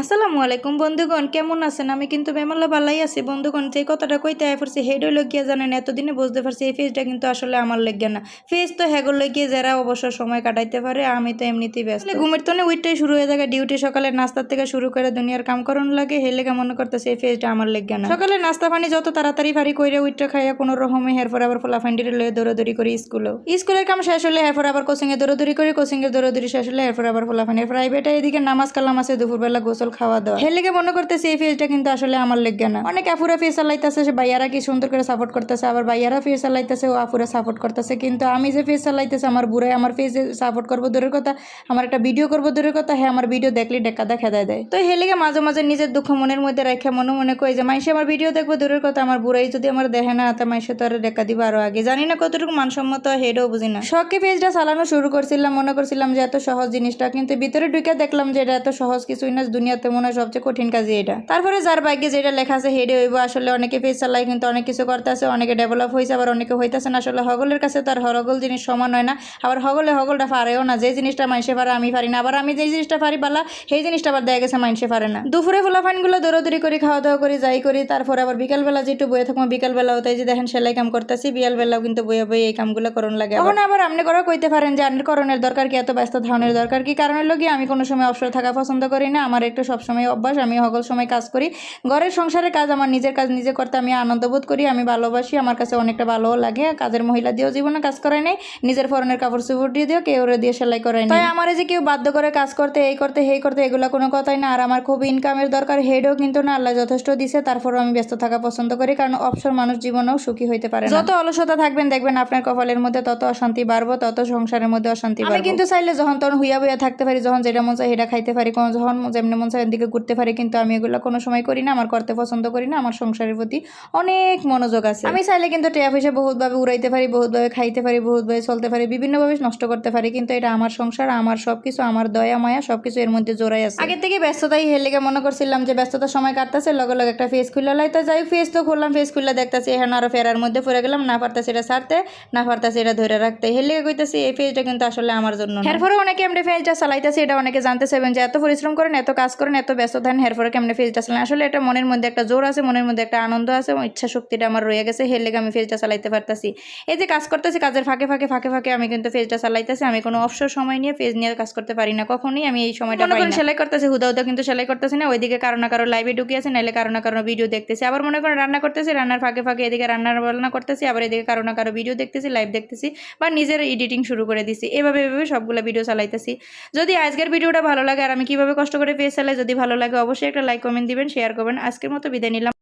আসসালামু আলাইকুম বন্ধুগণ, কেমন আছেন? আমি কিন্তু বেমাল্লা ভালাই আছি। বন্ধুগণ, যে কথাটা কইতে আয় পড়ছি হেড হইল জানেন, এতদিনে বুঝতে পারছি এই ফেজটা কিন্তু আসলে আমার লেগে না। ফেজ তো হেগর গিয়ে যারা অবসর সময় কাটাইতে পারে, আমি তো এমনিতেই ব্যস্ত। ঘুমের তনে উইটটাই শুরু হয়ে থাকে ডিউটি সকালে নাস্তার থেকে শুরু করে দুনিয়ার কাম করন লাগে হে লেগে মনে করতেছে এই ফেজটা আমার লেগে না। সকালে নাস্তা পানি যত তাড়াতাড়ি ফারি কইরে উইটটা খাইয়া কোনো রকমে হেরপর আবার ফলাফান্ডিরে লয়ে দৌড়াদৌড়ি করি স্কুলেও। স্কুলের কাম শেষ হলে এরপর আবার কোচিং এ দৌড়াদৌড়ি করি কোচিং এর দৌড়াদৌড়ি শেষ হলে এরপর আবার ফলাফানি প্রাইভেটে এদিকে নামাজ কালাম আছে, দুপুরবেলা গোসল খাওয়া দাওয়া হে লেগে মনে করতেছে এই ফেজটা কিন্তু আসলে আমার লেগে না। অনেক আফুরা ফেস চালাইতেছে সে ভাইয়ারা কি সুন্দর করে সাপোর্ট করতেছে, আবার ভাইয়ারা ফেস চালাইতেছে ও আফুরা সাপোর্ট করতেছে। কিন্তু আমি যে ফেস চালাইতেছে আমার বুড়াই আমার ফেস সাপোর্ট করব, দূরের কথা, আমার একটা ভিডিও করব, দূরের কথা হ্যাঁ আমার ভিডিও দেখলে ডেকা দেখা দেয় দেয়। তো হে লেগে মাঝে মাঝে নিজের দুঃখ মনের মধ্যে রেখে মনে মনে কই যে মাইসে আমার ভিডিও দেখব, দূরের কথা, আমার বুড়াই যদি আমার দেখে না, তা মাইসে তো আর ডেকা দিবা আরও আগে। জানি না কতটুকু মানসম্মত, হেডও বুঝি না। শখে পেজটা চালানো শুরু করছিলাম, মনে করছিলাম যে এত সহজ জিনিসটা, কিন্তু ভিতরে ঢুকে দেখলাম যে এটা এত সহজ কিছুই না দুনিয়াতে মনে হয় সবচেয়ে কঠিন কাজই এটা। তারপরে যার ভাগ্যে যেটা লেখা আছে হেডে হইব, আসলে অনেকে পেজ চালাই কিন্তু অনেক কিছু করতেছে, অনেকে ডেভেলপ হয়েছে আবার অনেকে হইতেছে না। আসলে হগলের কাছে তো আর হরগল জিনিস সমান হয় না। আবার হগলে হগলটা পারেও না, যে জিনিসটা মাইসে পারে আমি পারি না। আবার আমি যে জিনিসটা পারি বালা, সেই জিনিসটা আবার দেখা গেছে মাইসে পারে না। দুপুরে ফোলাফানগুলো দৌড়াদৌড়ি করে খাওয়া দাওয়া করি, যাই করি, তারপরে আবার বিকালবেলা যেটু বয়ে থাকব, বিকালবেলাও তাই যে দেখেন সেলাই কাম করতেছি বিকালবেলাও কিন্তু বয়ে বয়ে এই কামগুলো করণ লাগে এখন আবার আপনি করে কইতে পারেন যে আন্ডার করণের দরকার কি? এত ব্যস্ত ধারণের দরকার কি? কারণের লোক আমি কোনো সময় অবসর থাকা পছন্দ করি না, আমার একটু সবসময় অভ্যাস আমি হগল সময় কাজ করি। ঘরের সংসারের কাজ আমার নিজের কাজ নিজে করতে আমি আনন্দ বোধ করি আমি ভালোবাসি আমার কাছে অনেকটা ভালোও লাগে। কাজের মহিলা দিয়েও জীবনে কাজ করাই নেই নিজের ফরনের কাপড় চোপড় দিয়ে দিও কেউ দিয়ে সেলাই করাই তাই আমার যে কেউ বাধ্য করে কাজ করতে এই করতে হেই করতে এগুলো কোনো কথাই না। আর আমার খুব ইনকামের দরকার হেডও কিন্তু না আল্লাহ যথেষ্ট দিছে তারপরও আমি ব্যস্ত থাকা পছন্দ করি কারণ অবসর মানুষ জীবনেও সুখী হইতে পারে যত অলসতা থাকবেন দেখবেন আপনার কপালের মধ্যে তত অশান্তি বাড়বো তত সংসারের মধ্যে অশান্তি বাড়বে। কিন্তু চাইলে যখন তখন হুইয়া বুইয়া থাকতে পারি যখন যেটা মন চায় সেটা খাইতে পারি কোনো যখন যেমনি মন চায় এদিকে ঘুরতে পারি, কিন্তু আমি এগুলো কোনো সময় করি না, আমার করতে পছন্দ করি না, আমার সংসারের প্রতি অনেক মনোযোগ আছে। আমি চাইলে কিন্তু টেয়া পয়সা বহুতভাবে উড়াইতে পারি, বহুতভাবে খাইতে পারি, বহুতভাবে চলতে পারি, বিভিন্নভাবে নষ্ট করতে পারি, কিন্তু এটা আমার সংসার, আমার সবকিছু, আমার দয়া, মায়া, সবকিছু এর মধ্যে জোড়াই আছে। আগে থেকে ব্যস্ততাই হেলেগে মনে করছিলাম যে ব্যস্ততার সময় কাটতেছে, লগে লগে একটা ফেস খুলে লাই তো যাই ফেস তো খুললাম ফেস খুলে দেখতেছি এখন আরও ফেরার মধ্যে পড়ে গেলাম, না পারতেছি এটা ছাড়তে, না পারতেছি এটা ধরে রাখতে। হেলেগে কইতেছি এই ফেসটা কিন্তু আসলে আমার জন্য। এরপরে অনেকে এমনি ফেসটা চালাইতেছি, এটা অনেকে জানতে চাইবেন যে এত পরিশ্রম করেন, এত কাজ করেন এত ব্যস্ত থাকেন এরপরে কেমনে ফেসটা চালান? আসলে এটা মনের মধ্যে একটা জোর আছে মনের মধ্যে একটা আনন্দ আছে এবং ইচ্ছা শক্তিটা আমার রয়ে গেছে হের লেগে আমি ফেসটা চালাইতে পারতাছি। এই যে কাজ করতেছি কাজের ফাঁকে ফাঁকে ফাঁকে ফাঁকে আমি কিন্তু ফেসটা চালাইতেছি আমি কোনো অবসর সময় নিয়ে ফেস নিয়ে কাজ করতে পারি না কখনোই আমি এই সময়টা মনে করেন সেলাই করতেছি হুদা হুদা কিন্তু সেলাই করতেছি না ওইদিকে কারও না কারও লাইভে ঢুকিয়েছে নাহলে কারও না কারও ভিডিও দেখতেছি। আবার মনে করেন রান্না করতেছি রান্নার ফাঁকে ফাঁকে এদিকে রান্নার বান্না করতেছি আবার এদিকে কারও না কারও ভিডিও দেখতেছি লাইভ দেখতেছি বা নিজের এডিটিং শুরু করে দিছি। এভাবে এভাবে সবগুলো ভিডিও চালাইতেছি। যদি আজকের ভিডিওটা ভালো লাগে আর আমি কীভাবে কষ্ট করে ফেস চালাই যদি ভালো লাগে অবশ্যই একটা লাইক কমেন্ট দিবেন শেয়ার করবেন। আজকের মতো বিদায় নিলাম।